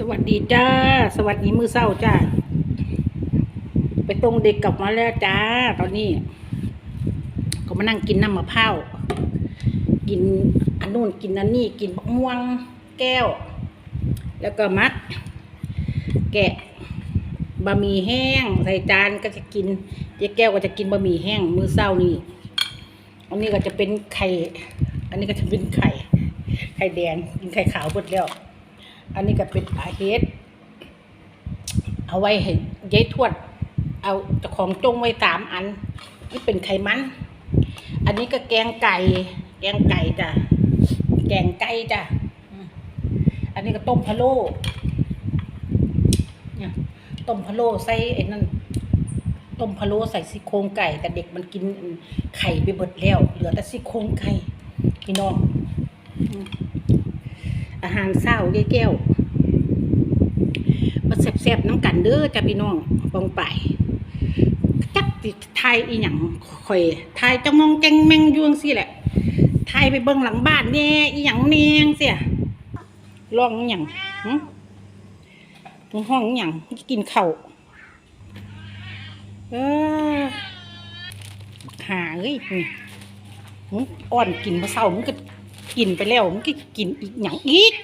สวัสดีจ้า สวัสดีมือเศร้าจ้า ไปตรงเด็กกลับมาแล้วจ้า ตอนนี้ ก็มานั่งกินน้ำมะพร้าวกินอันนู้นกินอันนี้ กินบักม่วงแก้ว แล้วก็มัด แกะบะหมี่แห้ง ใส่จานก็จะกินเจ๊แก้วก็จะกินบะหมี่แห้ง มือเศร้านี่อันนี้ก็จะเป็นไข่ อันนี้ก็จะเป็นไข่ ไข่แดงกินไข่ขาวหมดแล้ว อันนี้ก็เป็นอาเฮ็ดเอาไว้ให้ยายทวด เอาของจงไว้สามอันนี่เป็นไขมัน อันนี้ก็แกงไก่ แกงไก่จ้ะแกงไก่จ้ะอันนี้ก็ต้มพะโล้เนี่ยต้มพะโล้ใส่ไอ้นั่นต้มพะโล้ใส่ซี่โครงไก่ แต่เด็กมันกินไข่ไปเบิดแล้ว เหลือแต่ซี่โครงไก่พี่น้องอาหารเศร้ายายแก้ว แซ่บๆน้ำกันเด้อจ้ะพี่น้องปองไปจักติไทยอีหยังข่อยไทยจะงองแกงแมงยวงสิแหละไทยไปเบิ่งหลังบ้านแน่อีหยังแนงเสียลองอีหยังหึมึงห้องอีหยังกินเข้าเออหาเอ้ยนี่มึงอ่อนกินมาเศร้ามึงก็กินไปแล้วมึงก็กินอีกหยังอีก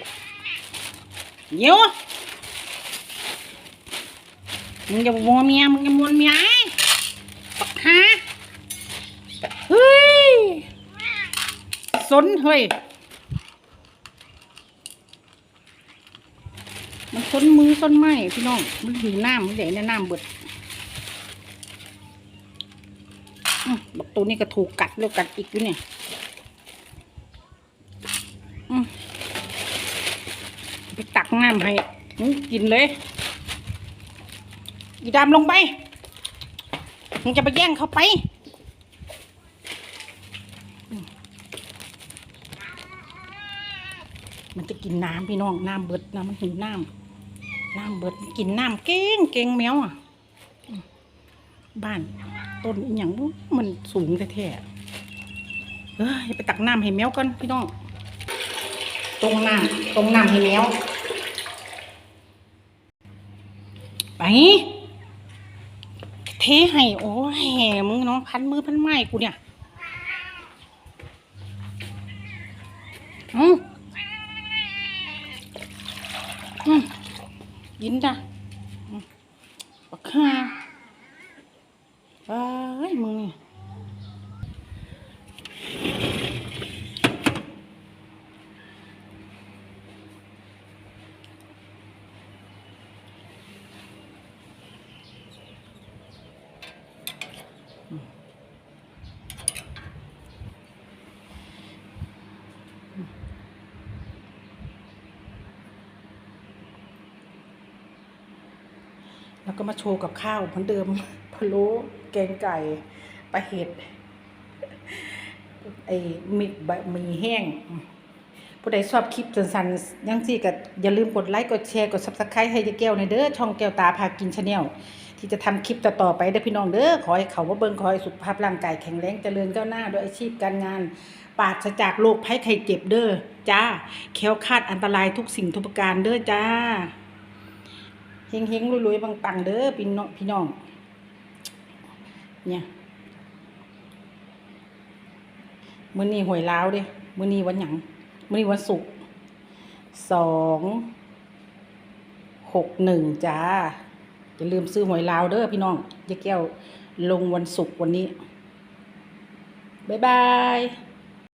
เดี๋ยว มึงจะมัวเมียมึงจะมวนเมียฮะเฮ้ยสนเฮ้ยมันสนมือสนไม้พี่น้อง มันหิวน้ำมันเดี๋ยวน้ำเบิดบอกตัวนี้ก็ถูกกัดแล้วกัดอีกอยู่เนี่ยไปตักน้ำให้กินเลย อีดำลงไปมึงจะไปแย่งเขาไป มันจะกินน้ำพี่น้องน้ำเบิดน้ำมันหิวน้ำน้ำเบิดกินน้ำเก่งเก่งแมวอะบ้านต้นอหย่างมันสูงแท้ๆเฮ้ยไปตักน้ำให้แมวกันพี่น้องตรงน้ำตรงน้ำให้แมวไป เทให้โอ้ยแหมึงเนาะพันมือพันไม้กูเนี่ยอืมอืมยินจ้ะบักฮ่าเอ้ยมึงนี่ แล้วก็มาโชว์กับข้าวเหมือนเดิมพะโล้แกงไก่ปลาเห็ดไอ้มีบะหมี่แห้ง ผู้ใดชอบคลิปสั้นๆยังสิก็อย่าลืมกดไลค์กดแชร์กด subscribe ให้ยายแก้วในเด้อช่องแก้วตาพากินชาแนลที่จะทำคลิปต่อๆไปเด้อพี่น้องเด้อขอให้เขาว่าเบิ่งขอให้สุขภาพร่างกายแข็งแรงเจริญก้าวหน้าด้วยอาชีพการงานปราศจากโรคภัยไข้เจ็บเด้อจ้าแค้วคาดอันตรายทุกสิ่งทุกประการเด้อจ้า เฮงๆรวยๆปังๆเด้อพี่น้องพี่น้อง เนี่ยมื้อนี้หวยลาวเด้มื้อนี้วันหยังมื้อนี้วันศุกร์สองหกหนึ่งจ้าอย่าลืมซื้อหวยลาวเด้อพี่น้องยายแก้วลงวันศุกร์วันนี้ บ๊ายบาย